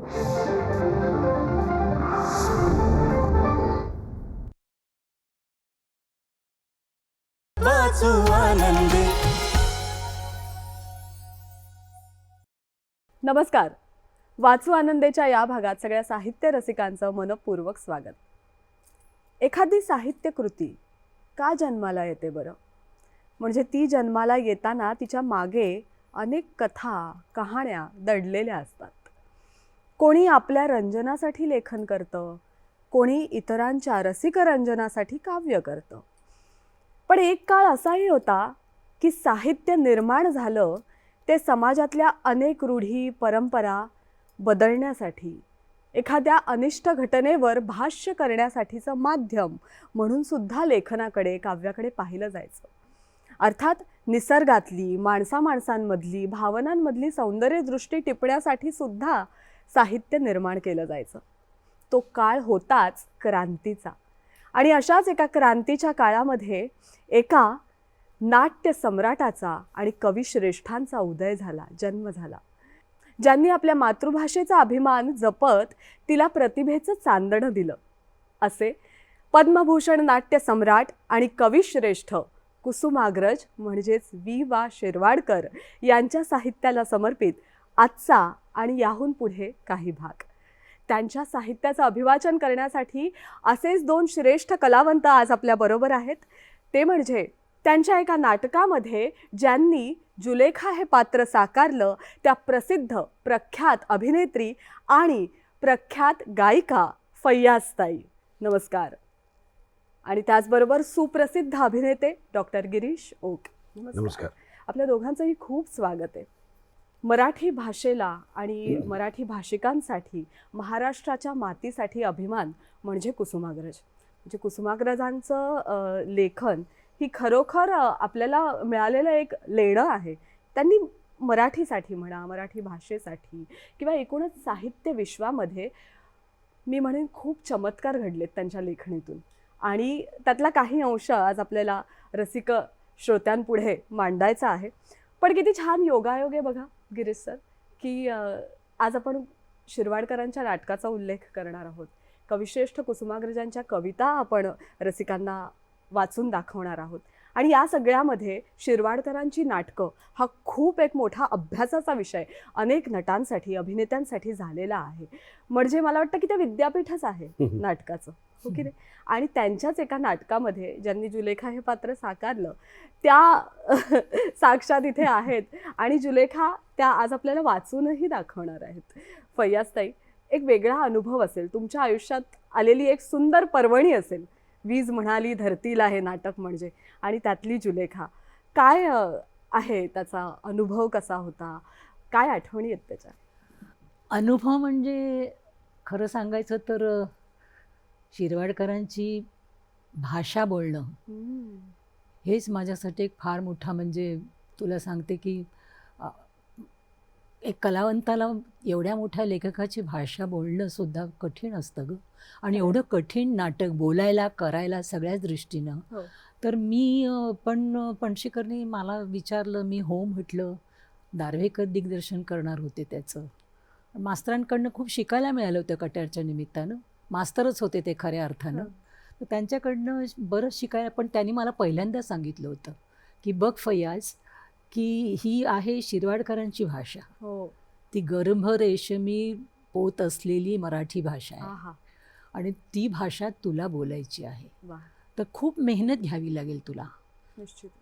वाचू आनंदी. नमस्कार. वाचू आनंदेच्या या भागात सगळ्या साहित्य रसिकांचं मनपूर्वक स्वागत. एखादी साहित्य कृती का जन्माला येते बरं? म्हणजे ती जन्माला येताना तिच्यामागे अनेक कथा कहाण्या दडलेल्या असतात. कोणी आपल्या रंजनासाठी लेखन करतं कोणी इतरांच्या रसिकरंजनासाठी काव्य करतं. पण एक काळ असाही होता की साहित्य निर्माण झालं ते समाजातल्या अनेक रूढी परंपरा बदलण्यासाठी एखाद्या अनिष्ट घटनेवर भाष्य करण्यासाठीचं माध्यम म्हणून सुद्धा लेखनाकडे काव्याकडे पाहिलं जायचं. अर्थात निसर्गातली माणसा माणसांमधली भावनांमधली सौंदर्यदृष्टी टिपण्यासाठी सुद्धा साहित्य निर्माण केलं जायचं. तो काळ होताच क्रांतीचा. आणि अशाच एका क्रांतीच्या काळामध्ये एका नाट्य सम्राटाचा आणि कविश्रेष्ठांचा उदय झाला जन्म झाला. ज्यांनी आपल्या मातृभाषेचा अभिमान जपत तिला प्रतिभेचं चांदणं दिलं. असे पद्मभूषण नाट्य सम्राट आणि कविश्रेष्ठ कुसुमाग्रज म्हणजेच वी. वा. शिरवाडकर यांच्या साहित्याला समर्पित आजचा आणि याहून पुढे काही भाग. त्यांच्या साहित्याचं अभिवाचन करण्यासाठी असेच दोन श्रेष्ठ कलावंत आज आपल्याबरोबर आहेत. ते म्हणजे त्यांच्या एका नाटकामध्ये ज्यांनी जुलेखा हे पात्र साकारलं त्या प्रसिद्ध प्रख्यात अभिनेत्री आणि प्रख्यात गायिका फैयाजताई. नमस्कार. आणि त्याचबरोबर सुप्रसिद्ध अभिनेते डॉक्टर गिरीश ओक. नमस्कार. आपल्या दोघांचंही खूप स्वागत आहे. मराठी भाषेला आणि मराठी भाषिकांसाठी महाराष्ट्राच्या मातीसाठी अभिमान म्हणजे कुसुमाग्रज. म्हणजे कुसुमाग्रजांचं लेखन ही खरोखर आपल्याला मिळालेलं एक लेणं आहे. त्यांनी मराठीसाठी म्हणा मराठी भाषेसाठी किंवा एकूणच साहित्य विश्वामध्ये मी म्हणेन खूप चमत्कार घडलेत त्यांच्या लेखणीतून. आणि त्यातला काही अंश आज आपल्याला रसिक श्रोत्यांपुढे मांडायचा आहे. पण किती छान योगायोग आहे बघा. गिरीश सर की आज आपण शिरवाडकरांच्या नाटकाचा उल्लेख करणार आहोत. कविश्रेष्ठ कुसुमाग्रजांच्या कविता आपण रसिकांना वाचून दाखवणार आहोत. आणि या सगळ्यामध्ये शिरवाडकरांची नाटकं हा खूप एक मोठा अभ्यासाचा विषय अनेक नटांसाठी अभिनेत्यांसाठी झालेला आहे. म्हणजे मला वाटतं की ते विद्यापीठच आहे नाटकाचं. हो की नाही? आणि त्यांच्याच एका नाटकामध्ये ज्यांनी जुलेखा हे पात्र साकारलं त्या साक्षात इथे आहेत. आणि जुलेखा त्या आज आपल्याला वाचूनही दाखवणार आहेत. फैयाजताई एक वेगळा अनुभव असेल. तुमच्या आयुष्यात आलेली एक सुंदर पर्वणी असेल. वीज म्हणाली धरतीला हे नाटक म्हणजे. आणि त्यातली जुलेखा. काय आहे त्याचा अनुभव कसा होता? काय आठवणी आहेत त्याच्या? अनुभव म्हणजे खरं सांगायचं तर शिरवाडकरांची भाषा बोलणं. हेच माझ्यासाठी एक फार मोठा म्हणजे तुला सांगते की एक कलावंताला एवढ्या मोठ्या लेखकाची भाषा बोलणं सुद्धा कठीण असतं गं. आणि एवढं कठीण नाटक बोलायला करायला सगळ्याच दृष्टीनं. हो. तर मी पण पणशीकरने मला विचारलं मी हो म्हटलं दार्वेकर दिग्दर्शन करणार होते त्याचं. मास्तरांकडनं खूप शिकायला मिळालं होतं कट्यारच्या निमित्तानं. मास्तरच होते ते खऱ्या अर्थानं. हं. तर त्यांच्याकडनं बरंच शिकायला पण त्यांनी मला पहिल्यांदा सांगितलं होतं की बघ फयाज की ही आहे शिरवाडकरांची भाषा. हो. ती गर्भ रेशमी पोत असलेली मराठी भाषा आहे. आणि ती भाषा तुला बोलायची आहे. तर खूप मेहनत घ्यावी लागेल तुला.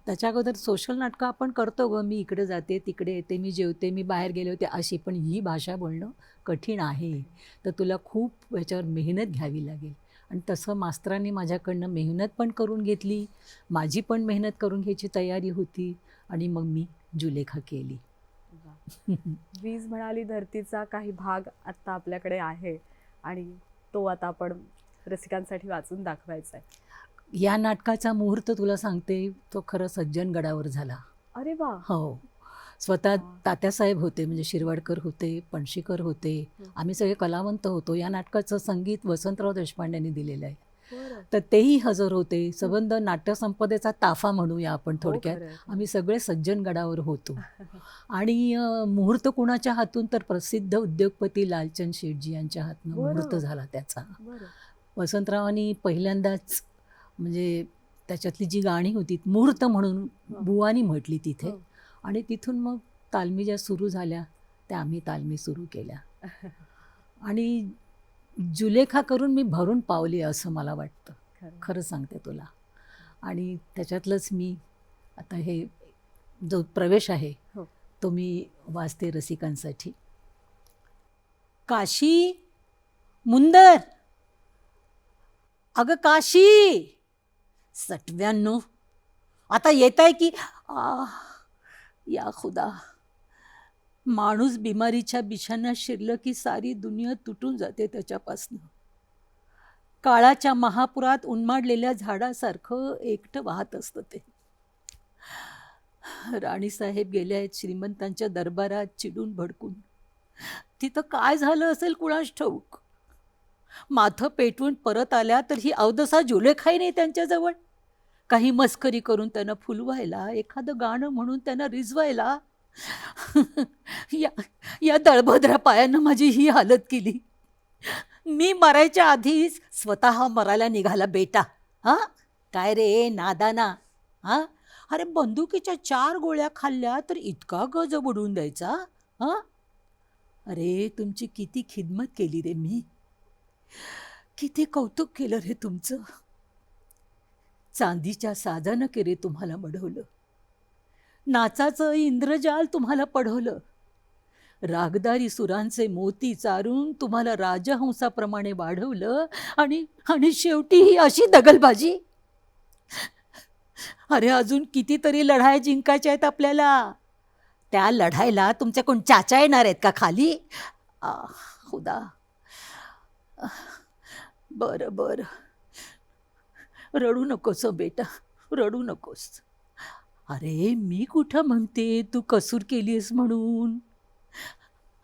त्याच्या अगोदर सोशल नाटकं आपण करतो ग. मी इकडे जाते तिकडे येते मी जेवते मी बाहेर गेले होते. अशी पण ही भाषा बोलणं कठीण आहे. तर तुला खूप याच्यावर मेहनत घ्यावी लागेल. आणि तसं मास्तरांनी माझ्याकडनं मेहनत पण करून घेतली. माझी पण मेहनत करून घ्यायची तयारी होती. आणि मग मी जुलेखा केली. वीज म्हणाली धरतीचा काही भाग आत्ता आपल्याकडे आहे आणि तो आता आपण रसिकांसाठी वाचून दाखवायचा आहे या नाटकाचा मुहूर्त तुला सांगते तो खरं सज्जनगडावर झाला अरे वा हो स्वतः. तात्यासाहेब होते म्हणजे शिरवाडकर होते पणशीकर होते. आम्ही सगळे कलावंत होतो या नाटकाचं संगीत वसंतराव देशपांड्यांनी दिलेलं आहे. तर तेही हजर होते सबंध नाट्यसंपदेचा ताफा म्हणूया आपण हो, थोडक्यात. आम्ही सगळे सज्जनगडावर होतो आणि मुहूर्त कुणाच्या हातून तर प्रसिद्ध उद्योगपती लालचंद शेठजी यांच्या हातून. मुहूर्त झाला त्याचा. वसंतरावांनी पहिल्यांदाच म्हणजे त्याच्यातली जी गाणी होती मुहूर्त म्हणून. बुवानी म्हटली तिथे. आणि तिथून मग तालमी ज्या सुरू झाल्या त्या आम्ही तालमी सुरू केल्या आणि जुलेखा करून मी भरून पावली असं मला वाटतं. खरं. सांगते तुला. आणि त्याच्यातलंच मी आता हे जो प्रवेश आहे हो. तो मी वाचते रसिकांसाठी. काशी मुंदर. अगं काशी सटव्याण्णव आता येत आहे की आह, या खुदा. माणूस बिमारीच्या बिछाण्यात शिरलं की सारी दुनिया तुटून जाते त्याच्यापासनं. काळाच्या महापुरात उन्माडलेल्या झाडासारखं एकटं वाहत असतं ते. राणीसाहेब गेले आहेत श्रीमंतांच्या दरबारात चिडून भडकून. तिथं काय झालं असेल कुणास ठाऊक? माथं पेटवून परत आल्या तर ही अवदसा जुलेखाई नाही त्यांच्याजवळ? काही मस्करी करून त्यांना फुलवायला एखादं गाणं म्हणून त्यांना रिजवायला या या दळभद्रा पायानं माझी ही हालत केली. मी मरायच्या आधीच स्वतः मरायला निघाला बेटा. हां? काय रे नादाना? हां? अरे बंदुकीच्या चार गोळ्या खाल्ल्या तर इतका गज बुडून द्यायचा? हां? अरे तुमची किती खिदमत केली रे मी. किती कौतुक केलं रे तुमचं. चांदीच्या साजानं केरे तुम्हाला मढवलं. नाचाचं इंद्रजाल तुम्हाला पढवलं रागदारी सुरांचे मोती चारून तुम्हाला राजहंसाप्रमाणे वाढवलं आणि आणि शेवटी ही अशी दगलबाजी. अरे अजून कितीतरी लढाया जिंकायच्या आहेत आपल्याला. त्या लढायला तुमचे कोण चाचा येणार आहेत का खाली? खुदा. बरं बरं. रडू नकोस बेटा रडू नकोस. अरे मी कुठं म्हणते तू कसूर केलीस म्हणून?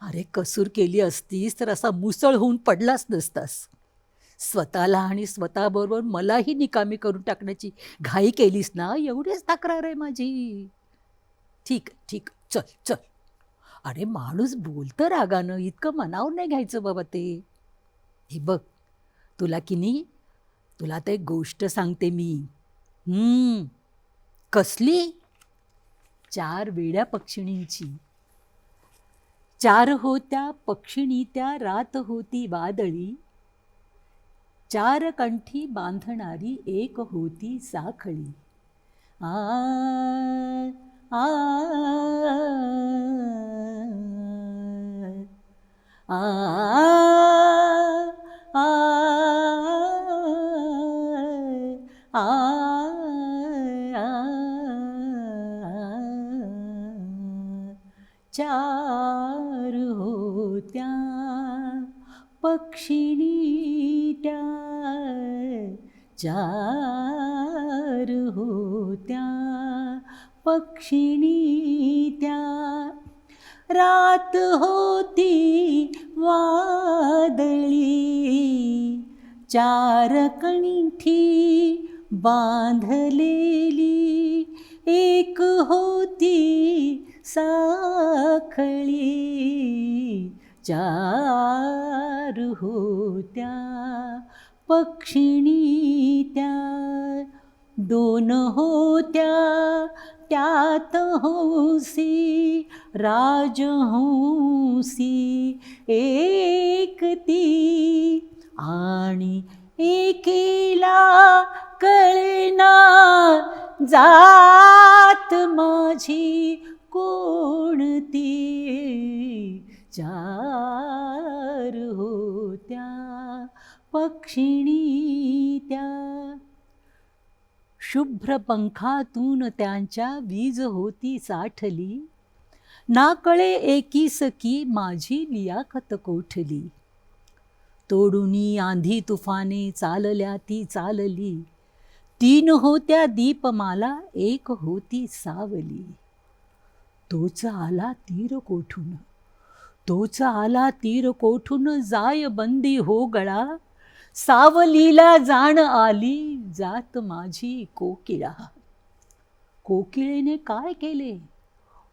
अरे कसूर केली असतीस तर असा मुसळ होऊन पडलाच नसतास. स्वतःला आणि स्वतःबरोबर मलाही निकामी करून टाकण्याची घाई केलीस ना एवढीच तक्रार आहे माझी. ठीक ठीक चल चल. अरे माणूस बोलतं रागानं इतकं मनावर नाही घ्यायचं बाबा ते. हे बघ तुला की नाही तुला ते एक गोष्ट सांगते मी. कसली चार वेड्या पक्षिणींची चार होत्या पक्षिणी त्या रात होती वादळी चार कंठी बांधणारी एक होती साखळी आ आ आ आ आ त्या पक्षिणी त्या चार होत्या. पक्षिणी त्या रात होती वादळी. चार कणठी बांधलेली. एक होती साखळी. चार होत्या पक्षिणी त्या दोन होत्या त्यात हंसी राजहंसी एक ती आणि एकीला कळना जात माझी कोणती? चार होत्या पक्षिणी त्या. शुभ्र पंखातून त्यांच्या वीज होती साठली. नाकळे एकी सकी माझी लियाकत कोठली. तोडुनी आंधी तुफाने चालल्या ती चालली. तीन होत्या दीपमाला एक होती सावली. तोच आला तीर कोठून? तोच आला तीर कोठून जाय बंदी हो गळा? सावलीला जाण आली जात माझी कोकिळा. कोकिळेने काय केले?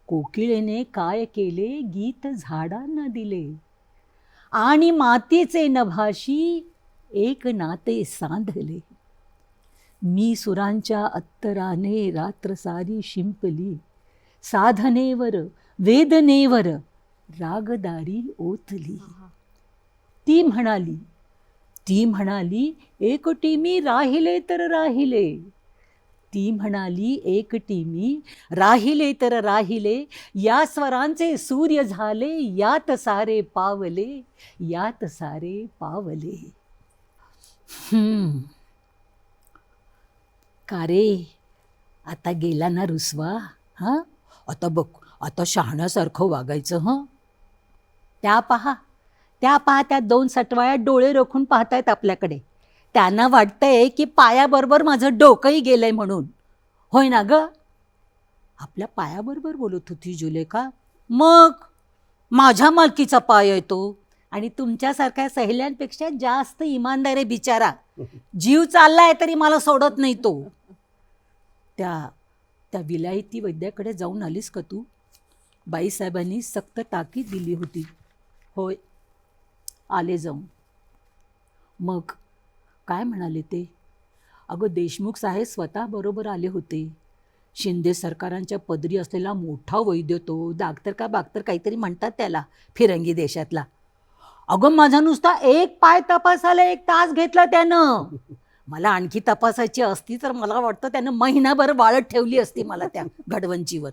कोकिळेने काय केले? गीत झाडांना दिले. आणि मातीचे नभाशी एक नाते सांधले. मी सुरांच्या अत्तराने रात्र सारी शिंपली. साधनेवर वेदनेवर रागदारी ओतली. ती म्हणाली ती म्हणाली एकटी मी राहिले तर राहिले. ती म्हणाली एकटी मी राहिले तर राहिले. या स्वरांचे सूर्य झाले यात सारे पावले यात सारे पावले. का रे? आता गेला ना रुसवा हां? आता बघ आता शहाण्यासारखं वागायचं हं? त्या पहा. त्या पहा त्या दोन सटवाया डोळे रोखून पाहतायत आपल्याकडे. त्यांना वाटतंय की पायाबरोबर माझं डोकंही गेलंय म्हणून. होय ना ग? आपल्या पायाबरोबर बोलत होती जुलेखा. मग? माझ्या मालकीचा पाय आहे तो. आणि तुमच्यासारख्या सहेल्यांपेक्षा जास्त इमानदार आहे बिचारा. जीव चाललाय तरी मला सोडत नाही तो. त्या त्या विलायती वैद्याकडे जाऊन आलीस का तू? बाईसाहेबांनी सक्त ताकीद दिली होती. होय. आले जाऊन. मग काय म्हणाले ते? अगं देशमुख साहेब स्वतः बरोबर आले होते. शिंदे सरकारांच्या पदरी असलेला मोठा वैद्य तो डाक्तर का बाक्तर काहीतरी म्हणतात त्याला फिरंगी देशातला. अगं माझा नुसता एक पाय तपासायला एक तास घेतला त्यानं. मला आणखी तपासायची असती तर मला वाटतं त्यानं महिनाभर वाळत ठेवली असती मला त्या घडवंचीवर.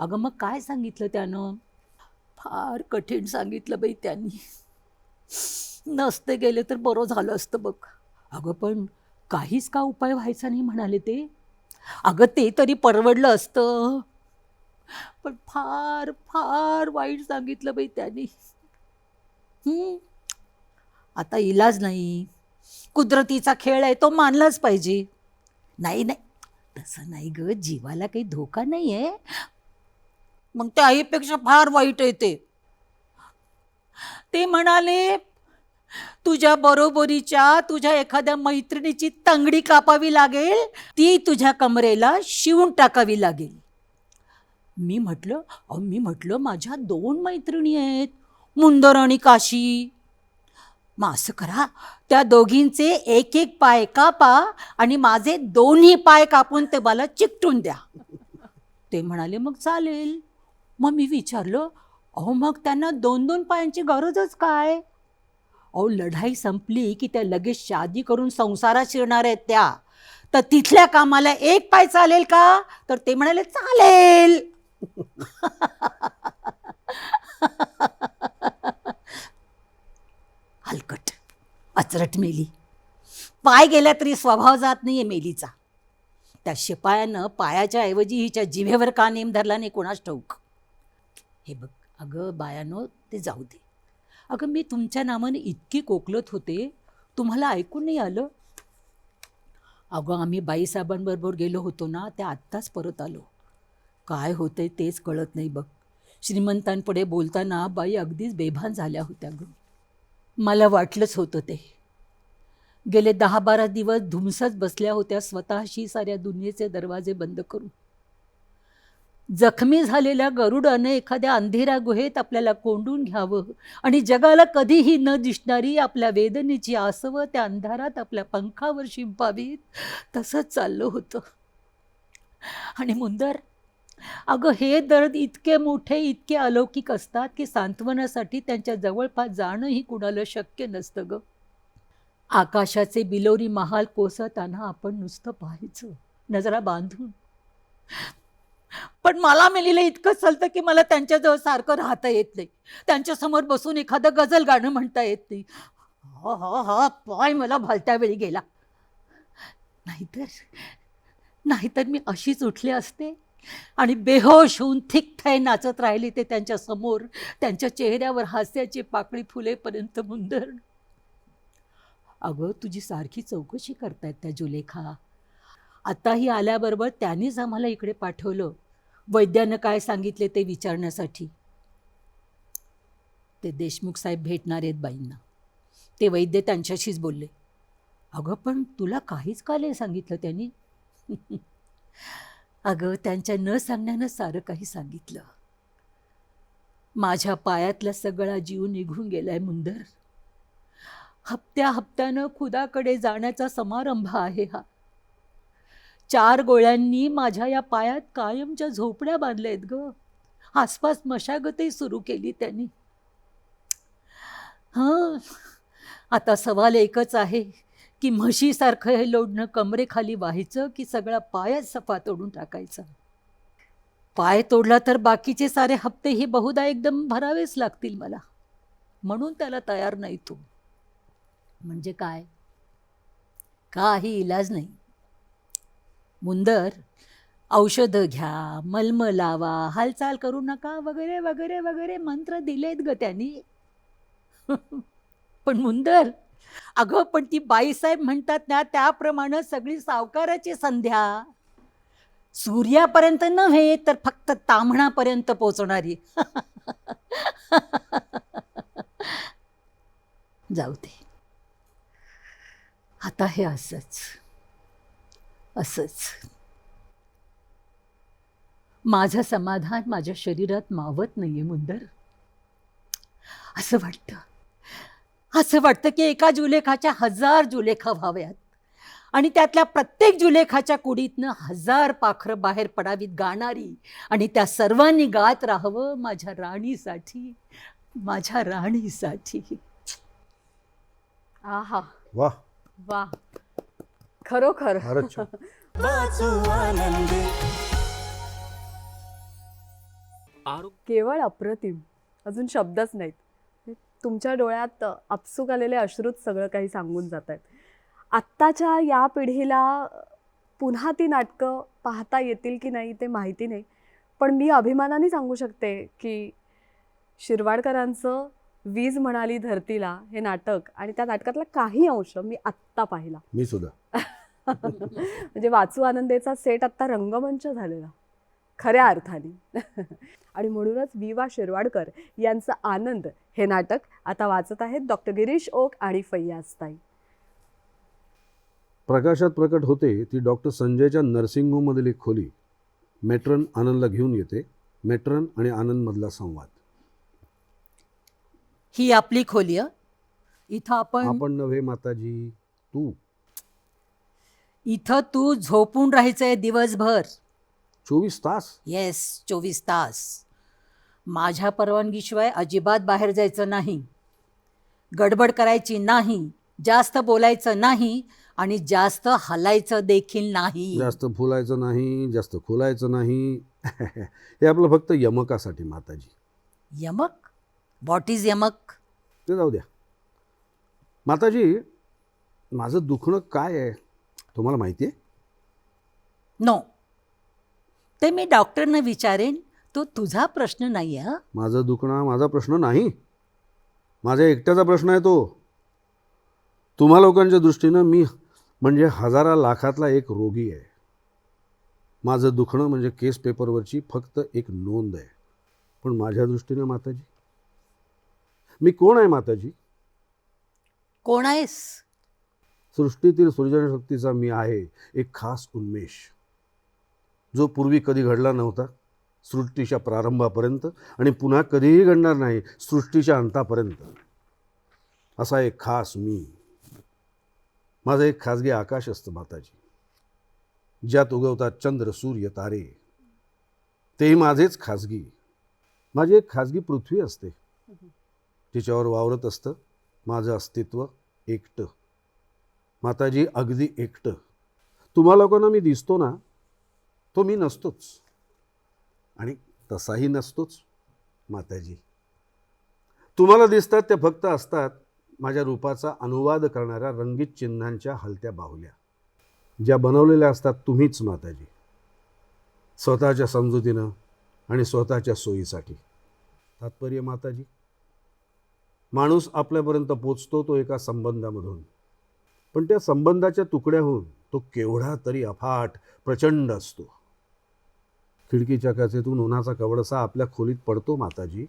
अगं मग काय सांगितलं त्यानं? फार कठीण सांगितलं बाई त्यांनी. नसते गेले तर बरं झालं असतं बघ. अगं पण काहीच का उपाय व्हायचा नाही म्हणाले ते? अगं ते तरी परवडलं असतं. पण फार फार वाईट सांगितलं बाई त्यांनी. आता इलाज नाही. कुदरतीचा खेळ आहे तो मानलाच पाहिजे. नाही नाही. तसं नाही ग जीवाला काही धोका नाही आहे मग त्या आईपेक्षा फार वाईट आहे ते. ते म्हणाले तुझ्या बरोबरीच्या तुझ्या एखाद्या मैत्रिणीची तंगडी कापावी लागेल ती तुझ्या कमरेला शिवून टाकावी लागेल. मी म्हटलं अहो मी म्हटलं माझ्या दोन मैत्रिणी आहेत मुंदर आणि काशी. मग असं करा त्या दोघींचे एक एक पाय कापा आणि माझे दोन्ही पाय कापून ते मला चिकटून द्या. ते म्हणाले मग चालेल. मग मी विचारलं अहो मग त्यांना दोन दोन पायांची गरजच काय? अहो लढाई संपली की त्या लगेच शादी करून संसारात शिरणार आहेत त्या. तर तिथल्या कामाला एक पाय चालेल का? तर ते म्हणाले चालेल. हलकट अचरट मेली. पाय गेला तरी स्वभाव जात नाहीये मेलीचा. त्या शिपायानं पायाच्या ऐवजी हिच्या जिभेवर का नेम धरला नाही कोणाच ठाऊक? हे बघ अगं बायानो ते जाऊ दे. अगं मी तुमच्या नावाने इतकी कोकलत होते तुम्हाला ऐकून नाही आलं? अगं आम्ही बाईसाहेबांबरोबर गेलो होतो ना ते आत्ताच परत आलो. काय होतंय तेच कळत नाही बघ. श्रीमंतांपुढे बोलताना बाई अगदीच बेभान झाल्या होत्या ग. मला वाटलंच होतं ते. गेले दहा बारा दिवस धुमसच बसल्या होत्या स्वतःशी साऱ्या दुनियेचे दरवाजे बंद करून. जखमी झालेल्या गरुडाने एखाद्या अंधेऱ्या गुहेत आपल्याला कोंडून घ्यावं. आणि जगाला कधीही न दिसणारी आपल्या वेदनेची आसवं त्या अंधारात आपल्या पंखावर शिंपावीत. तसंच चाललं होतं. आणि मुंदर अगं हे दर्द इतके मोठे इतके अलौकिक असतात की सांत्वनासाठी त्यांच्या जवळपास जाणंही कुणाला शक्य नसतं ग. आकाशाचे बिलोरी महाल कोसळताना आपण नुसतं पाहायचं. नजरा बांधून. पण मला मेलेलं इतकं चालतं की मला त्यांच्याजवळ सारखं राहता येत नाही. त्यांच्यासमोर बसून एखादं गझल गाणं म्हणता येत नाही. हा हा हा पाय मला भलत्या वेळी गेला. नाहीतर नाहीतर मी अशीच उठले असते आणि बेहोश होऊन थिकथाय नाचत राहिली ते त्यांच्यासमोर त्यांच्या चेहऱ्यावर हास्याची पाकळी फुलेपर्यंत मुंदर. अगं तुझी सारखी चौकशी करतायत त्या जुलेखा. आताही आल्याबरोबर त्यांनीच आम्हाला इकडे पाठवलं. वैद्यानं काय सांगितले ते विचारण्यासाठी. ते देशमुख साहेब भेटणार आहेत बाईंना. ते वैद्य त्यांच्याशीच बोलले. अगं पण तुला काहीच का नाही सांगितलं त्यांनी? अगं त्यांच्या न सांगण्यानं सारं काही सांगितलं. माझ्या पायातला सगळा जीव निघून गेलाय मुंदर. हप्त्या हप्त्यानं खुदाकडे जाण्याचा समारंभ आहे हा. चार गोळ्यांनी माझ्या या पायात कायमच्या झोपड्या बांधल्या आहेत ग. आसपास मशागतही सुरू केली त्यांनी. हां आता सवाल एकच आहे की म्हशीसारखं हे लोडणं कमरेखाली व्हायचं की सगळा पायच सफा तोडून टाकायचा? पाय तोडला तर बाकीचे सारे हप्तेही बहुधा एकदम भरावेच लागतील मला. म्हणून त्याला तयार नाही तो. म्हणजे काय? काही इलाज नाही. मुंदर औषधं घ्या मलम लावा हालचाल करू नका वगैरे वगैरे वगैरे मंत्र दिलेत ग त्यांनी. पण मुंदर अगं पण ती बाईसाहेब म्हणतात ना त्याप्रमाणे सगळी सावकाराची संध्या. सूर्यापर्यंत नव्हे तर फक्त ताम्हणापर्यंत पोचणारी. जाऊ दे. आता हे असंच. असंच. माझं समाधान माझ्या शरीरात मावत नाहीये मुंदर. असं वाटतं. असं वाटतं की एका जुलेखाच्या हजार जुलेखा व्हाव्यात. आणि त्यातल्या प्रत्येक जुलेखाच्या कुडीतनं हजार पाखरं बाहेर पडावीत गाणारी आणि त्या सर्वांनी गात राहावं माझ्या राणीसाठी माझ्या राणीसाठी. आहा. वा वा खरोखर. फारच छान वाचू आनंदी. केवळ अप्रतिम. अजून शब्दच नाहीत. तुमच्या डोळ्यात आपसूक आलेले अश्रूच सगळं काही सांगून जात आहेत आत्ताच्या या पिढीला पुन्हा ती नाटकं पाहता येतील की नाही ते माहिती नाही. पण मी अभिमानाने सांगू शकते की शिरवाडकरांचं वीज म्हणाली धरतीला हे नाटक आणि त्या नाटकातला काही अंश मी आत्ता पाहिला. मी सुद्धा. म्हणजे वाचू आनंदेचा सेट आत्ता रंगमंच झालेला. खऱ्या अर्थाने. आणि म्हणूनच वि वा शिरवाडकर यांचं आनंद हे नाटक आता वाचत आहेत डॉक्टर गिरीश ओक आणि फैयाज ताई. प्रकाशात प्रकट होते ती डॉक्टर संजयच्या नर्सिंग होममधील एक खोली. मेट्रन आनंदला घेऊन येते. मेट्रन आणि आनंदमधला संवाद. ही आपली खोली? इथं आपण आपण नव्हे माताजी तू. इथं तू झोपून राहायचंय दिवसभर. चोवीस तास? येस चोवीस तास. माझ्या परवानगीशिवाय अजिबात बाहेर जायचं नाही. गडबड करायची नाही जास्त बोलायचं नाही आणि जास्त हलायचं देखील नाही. जास्त फुलायचं नाही जास्त खोलायचं नाही. हे आपलं फक्त यमकासाठी माताजी. यमक? व्हॉट इज यमक? ते जाऊ द्या. माताजी माझं दुखणं काय आहे? तुम्हाला माहिती आहे? नो ते मी डॉक्टरना विचारेन तो तुझा प्रश्न नाही आहे हं? माझं दुखणं माझा प्रश्न नाही. माझ्या एकट्याचा प्रश्न आहे तो. तुम्हा लोकांच्या दृष्टीनं मी म्हणजे हजारा लाखातला एक रोगी आहे. माझं दुखणं म्हणजे केस पेपरवरची फक्त एक नोंद आहे. पण माझ्या दृष्टीनं माताजी मी कोण आहे माताजी? कोण आहेस? सृष्टीतील सृजनशक्तीचा मी आहे एक खास उन्मेष. जो पूर्वी कधी घडला नव्हता सृष्टीच्या प्रारंभापर्यंत आणि पुन्हा कधीही घडणार नाही सृष्टीच्या अंतापर्यंत. असा एक खास मी. माझं एक खाजगी आकाश असतं माताजी. ज्यात उगवतात चंद्र सूर्य तारे. तेही माझेच खाजगी. माझी एक खाजगी पृथ्वी असते. तिच्यावर वावरत असतं. माझं अस्तित्व एकटं. माताजी अगदी एकटं. तुम्हा लोकांना मी दिसतो ना तो मी नसतोच. आणि तसाही नसतोच माताजी. तुम्हाला दिसतात ते फक्त असतात माझ्या रूपाचा अनुवाद करणाऱ्या रंगीत चिन्हांच्या हलत्या बाहुल्या. ज्या बनवलेल्या असतात तुम्हीच माताजी. स्वतःच्या समजुतीनं आणि स्वतःच्या सोयीसाठी. तात्पर्य माताजी माणूस आपल्यापर्यंत पोचतो तो एका संबंधामधून. पण त्या संबंधाच्या तुकड्याहून तो केवढा तरी अफाट प्रचंड असतो. खिडकीच्या काचेतून उन्हाचा कवडसा आपल्या खोलीत पडतो माताजी.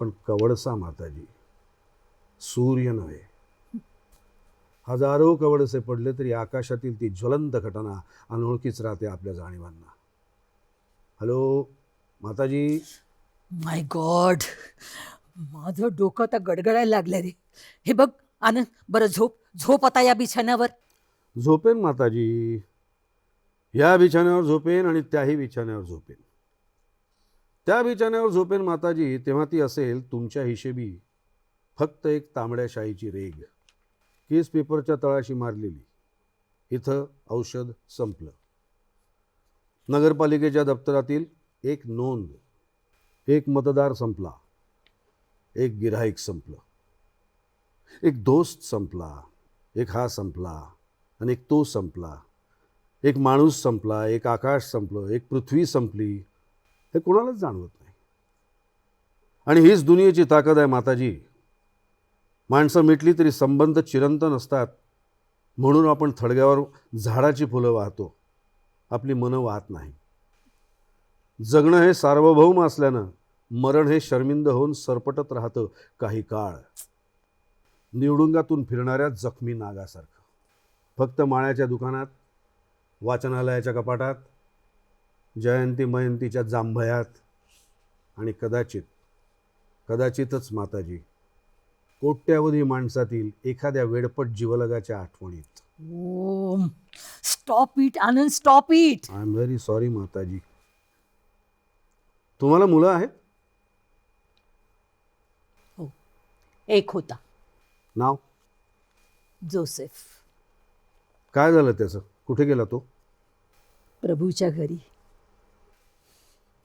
पण कवडसा माताजी सूर्य नव्हे. हजारो कवडसे पडले तरी आकाशातील ती ज्वलंत घटना अनोळखीच राहते आपल्या जाणीवांना. हॅलो माताजी. माय गॉड माझं डोकं आता गडगडायला लागलं रे. हे बघ आनंद बरं झोप. झोप आता या बिछाण्यावर झोपेन माताजी. या बिछाण्यावर झोपेन आणि त्याही बिछाण्यावर झोपेन. त्या बिछाण्यावर झोपेन माताजी तेव्हा ती असेल तुमच्या हिशेबी फक्त एक तांबड्या शाईची रेग. केस पेपरच्या तळाशी मारलेली. इथं औषध संपलं. नगरपालिकेच्या दप्तरातील एक नोंद एक मतदार संपला. एक गिऱ्हाईक संपलं. एक दोस्त संपला. एक हा संपला आणि एक तो संपला. एक माणूस संपला एक आकाश संपलं एक पृथ्वी संपली हे कोणालाच जाणवत नाही. आणि हीच दुनियेची ताकद आहे माताजी. माणसं मिटली तरी संबंध चिरंतन असतात. म्हणून आपण थडग्यावर झाडाची फुलं वाहतो. आपली मनं वाहत नाही. जगणं हे सार्वभौम असल्यानं मरण हे शर्मिंद होऊन सरपटत राहतं काही काळ. निवडुंगातून फिरणाऱ्या जखमी नागासारखं. फक्त माळ्याच्या दुकानात वाचनालयाच्या कपाटात जयंती मयंतीच्या जांभयात आणि कदाचित कदाचितच माताजी कोट्यावधी माणसातील एखाद्या वेडपट जीवलगाच्या आठवणीत. Om. Stop it Anand stop it I am very sorry माताजी. तुम्हाला मुलं आहेत? एक होता. नाव? जोसेफ. काय झालं त्याचं? कुठे गेला तो? प्रभूच्या घरी.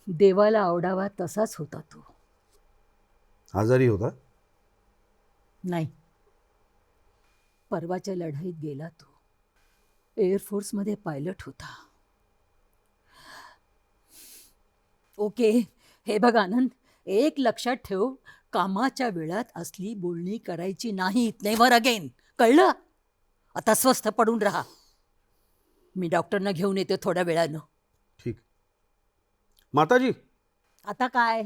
देवाला आवडावा तसाच होता तो. आजारी होता? नाही. परवाच्या लढाईत गेला तो. एअरफोर्समध्ये पायलट होता. ओके हे बघ आनंद एक लक्षात ठेव कामाच्या वेळात असली बोलणी करायची नाहीत नेव्हर अगेन. कळलं? आता स्वस्थ पडून राहा. मी डॉक्टरना घेऊन येते थोड्या वेळानं. ठीक. माताजी! आता काय?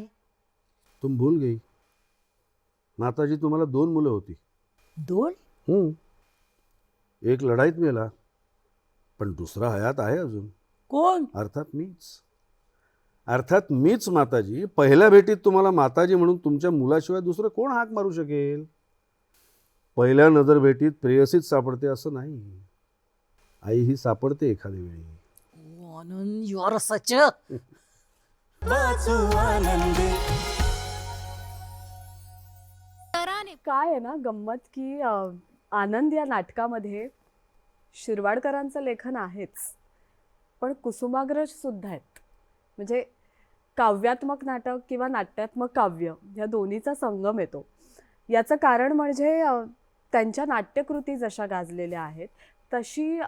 तुम भूल गई. माताजी तुम्हाला दोन मुलं होती. दोन? हं. एक लढाईत मेला पण दुसरा हयात आहे अजून. कोण? अर्थात मीच. अर्थात मीच माताजी पहिल्या भेटीत तुम्हाला माताजी म्हणून तुमच्या मुलाशिवाय दुसरं कोण हाक मारू शकेल? पहिल्या नजर भेटीत प्रेयसीच सापडते असं नाही. आई ही सापडते एखाद्या वेळी. ओ, आनंद यू आर सच वाचू आनंदी. काय आहे ना गंमत की अ, आनंद या नाटकामध्ये शिरवाडकरांचं लेखन आहेच. पण कुसुमाग्रज सुद्धा आहेत. म्हणजे काव्यात्मक नाटक किंवा नाट्यात्मक काव्य या दोन्हीचा संगम येतो. याचं कारण म्हणजे त्यांच्या नाट्यकृती जशा गाजलेल्या आहेत तशी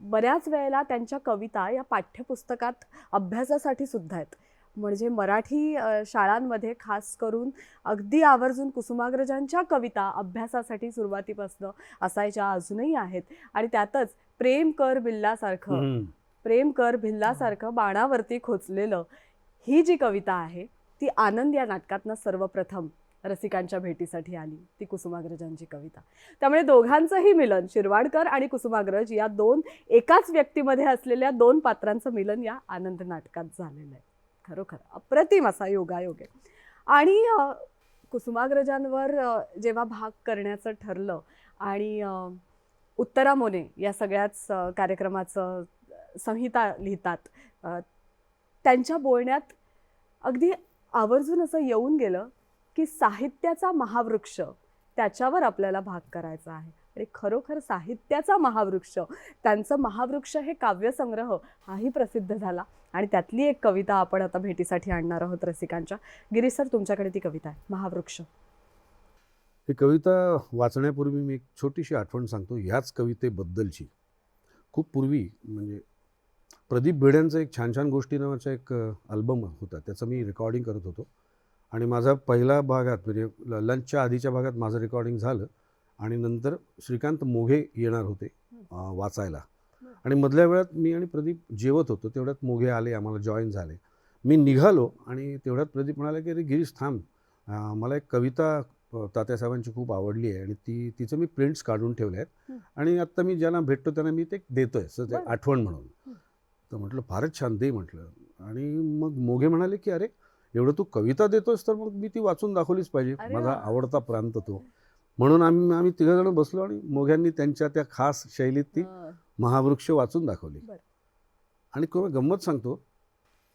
बऱ्याच वेळेला त्यांच्या कविता या पाठ्यपुस्तकात अभ्यासासाठी सुद्धा आहेत. म्हणजे मराठी शाळांमध्ये खास करून अगदी आवर्जून कुसुमाग्रजांच्या कविता अभ्यासासाठी सुरुवातीपासनं असायच्या अजूनही आहेत. आणि त्यातच प्रेम कर बिल्लासारखं. प्रेम कर भिल्लासारखं बाणावरती खोचलेलं ही जी कविता आहे ती आनंद या नाटकातनं सर्वप्रथम रसिकांच्या भेटीसाठी आली ती कुसुमाग्रजांची कविता. त्यामुळे दोघांचंही मिलन शिरवाडकर आणि कुसुमाग्रज या दोन एकाच व्यक्तीमध्ये असलेल्या दोन पात्रांचं मिलन या आनंद नाटकात झालेलं आहे. खरोखर अप्रतिम असा योगायोग आहे. आणि कुसुमाग्रजांवर जेव्हा भाग करण्याचं ठरलं आणि उत्तरा मोने या सगळ्याच कार्यक्रमाचं संहिता लिहितात त्यांच्या बोलण्यात अगदी आवर्जून असं येऊन गेलं की साहित्याचा महावृक्ष त्याच्यावर आपल्याला भाग करायचा आहे. आणि खरोखर साहित्याचा महावृक्ष त्यांचं महावृक्ष हे काव्यसंग्रह हाही प्रसिद्ध झाला. आणि त्यातली एक कविता आपण आता भेटीसाठी आणणार आहोत रसिकांच्या. गिरीश सर तुमच्याकडे ती कविता आहे महावृक्ष. ही कविता वाचण्यापूर्वी मी एक छोटीशी आठवण सांगतो. ह्याच कवितेबद्दलची. खूप पूर्वी म्हणजे प्रदीप भिड्यांचं एक छान छान गोष्टी नावाचा एक अल्बम होता. त्याचं मी रेकॉर्डिंग करत होतो. आणि माझा पहिला भागात म्हणजे लंचच्या आधीच्या भागात माझं रेकॉर्डिंग झालं. आणि नंतर श्रीकांत मोघे येणार होते वाचायला. आणि मधल्या वेळात मी आणि प्रदीप जेवत होतो. तेवढ्यात मोघे आले आम्हाला जॉईन झाले. मी निघालो आणि तेवढ्यात प्रदीप म्हणाले की अरे गिरीश थांब. मला एक कविता तात्यासाहेबांची खूप आवडली आहे आणि ती तिचं मी प्रिंट्स काढून ठेवले आहेत. आणि आत्ता मी ज्यांना भेटतो त्यांना मी ते देतोय. बरं. आठवण म्हणून. तर म्हटलं फारच छान दे म्हटलं. आणि मग मोघे म्हणाले की अरे एवढं तू कविता देतोस तर मग मी ती वाचून दाखवलीच पाहिजे. माझा. आवडता प्रांत तो. म्हणून आम्ही आम्ही तिघंजणं बसलो आणि मोघ्यांनी त्यांच्या त्या खास शैलीत ती महावृक्ष वाचून दाखवली. आणि कोण गंमत सांगतो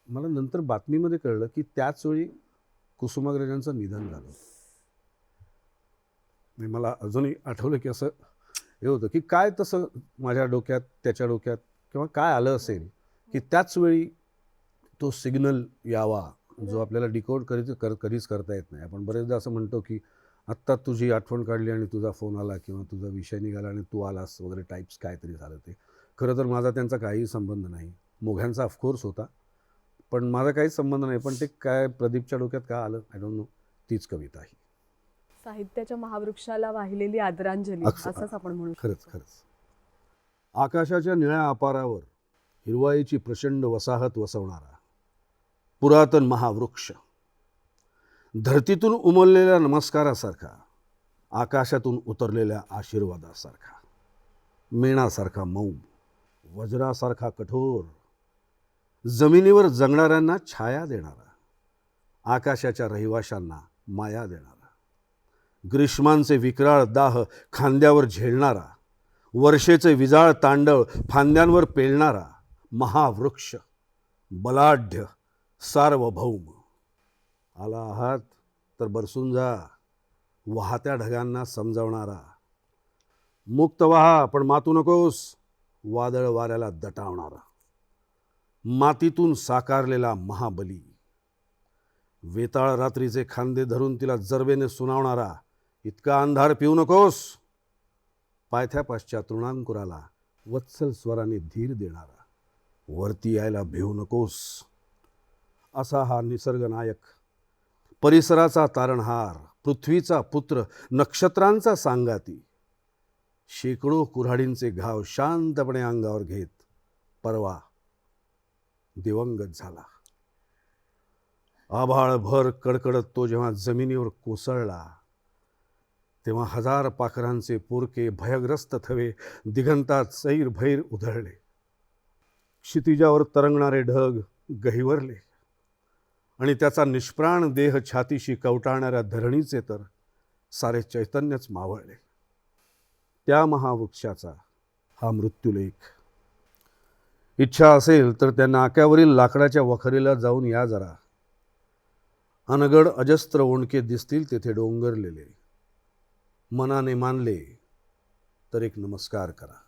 मला नंतर बातमीमध्ये कळलं की त्याच वेळी कुसुमाग्रजांचं निधन झालं. मला अजूनही आठवलं की असं हे होतं की काय तसं माझ्या डोक्यात त्याच्या डोक्यात किंवा काय आलं असेल की त्याच वेळी तो सिग्नल यावा जो आपल्याला डिकोड कधी कर कधीच करता येत नाही. आपण बरेचदा असं म्हणतो की आत्ता तुझी आठवण काढली आणि तुझा फोन आला किंवा तुझा विषय निघाला आणि तू आलास वगैरे टाईप्स काहीतरी झालं ते. खरं तर माझा त्यांचा काहीही संबंध नाही. मोघ्यांचा ऑफकोर्स होता. पण माझा काहीच संबंध नाही. पण ते काय प्रदीपच्या डोक्यात का आलं? आय डोंट नो तीच कविता आहे. साहित्याच्या महावृक्षाला वाहिलेली आदरांजली असंच आपण म्हणू खरंच खरंच. आकाशाच्या निळ्या अपारावर हिरवाईची प्रचंड वसाहत वसवणारा पुरातन महावृक्ष धरतीतून उमललेल्या नमस्कारासारखा आकाशातून उतरलेल्या आशीर्वादासारखा मेणासारखा मऊ वज्रासारखा कठोर जमिनीवर जगणाऱ्यांना छाया देणारा आकाशाच्या रहिवाशांना माया देणारा ग्रीष्मांचे विकराळ दाह खांद्यावर झेलणारा वर्षेचे विजाळ तांडव फांद्यांवर पेलणारा महावृक्ष बलाढ्य सार्वभौम. आला आहात तर बरसून जा वाहत्या ढगांना समजावणारा. मुक्त व्हा पण मातू नकोस वादळ वाऱ्याला दटावणारा. मातीतून साकारलेला महाबली. वेताळ रात्रीचे खांदे धरून तिला जरबेने सुनावणारा इतका अंधार पिऊ नकोस. पायथ्यापासच्या तृणांकुराला वत्सल स्वराने धीर देणारा. वरती यायला भिवू नकोस. असा हा निसर्गनायक. परिसराचा तारणहार पृथ्वीचा पुत्र नक्षत्रांचा सांगाती. शेकडो कुऱ्हाडींचे घाव शांतपणे अंगावर घेत परवा दिवंगत झाला. आभाळभर कडकडत तो जेव्हा जमिनीवर कोसळला तेव्हा हजार पाखरांचे पोरके भयग्रस्त थवे दिगंतात सैर भैर उधळले. क्षितिजावर तरंगणारे ढग गहिवरले आणि त्याचा निष्प्राण देह छातीशी कवटाळणाऱ्या धरणीचे तर सारे चैतन्यच मावळले. त्या महावृक्षाचा हा मृत्युलेख. इच्छा असेल तर त्या नाक्यावरील लाकडाच्या वखरीला जाऊन या जरा. अनगड अजस्त्र ओंडके दिसतील तेथे डोंगरलेले. मनाने मानले तर एक नमस्कार करा.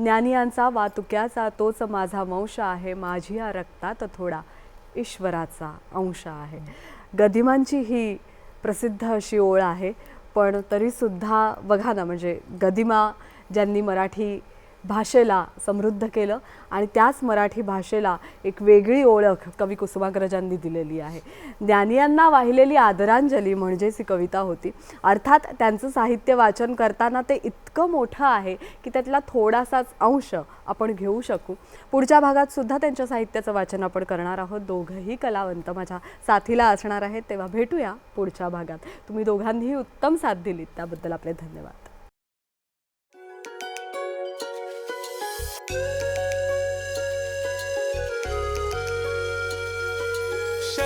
ज्ञानियांचा वातुक्याचा तोच माझा वंश आहे माझी या रक्तात थोडा ईश्वराचा अंश आहे. गदिमांची ही प्रसिद्ध अशी ओळ आहे पण तरीसुद्धा बघा ना म्हणजे गदिमा ज्यांनी मराठी भाषेला समृद्ध केलं आणि त्याच मराठी भाषेला एक वेगळी ओळख कवी कुसुमाग्रजांनी दिलेली आहे. ज्ञानियांना वाहिलेली आदरांजली म्हणजेच ही कविता होती. अर्थात त्यांचं साहित्य वाचन करताना ते इतकं मोठं आहे की त्यातला थोडासाच अंश आपण घेऊ शकू. पुढच्या भागात सुद्धा त्यांच्या साहित्याचं वाचन आपण करणार आहोत. दोघंही कलावंत माझ्या साथीला असणार आहेत. तेव्हा भेटूया पुढच्या भागात. तुम्ही दोघांनीही उत्तम साथ दिलीत. त्याबद्दल आपले धन्यवाद.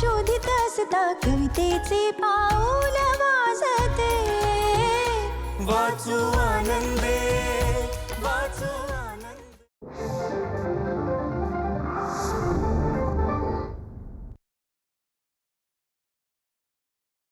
शोधित असता कवितेचे पाऊल वाजते. वाचू आनंदे.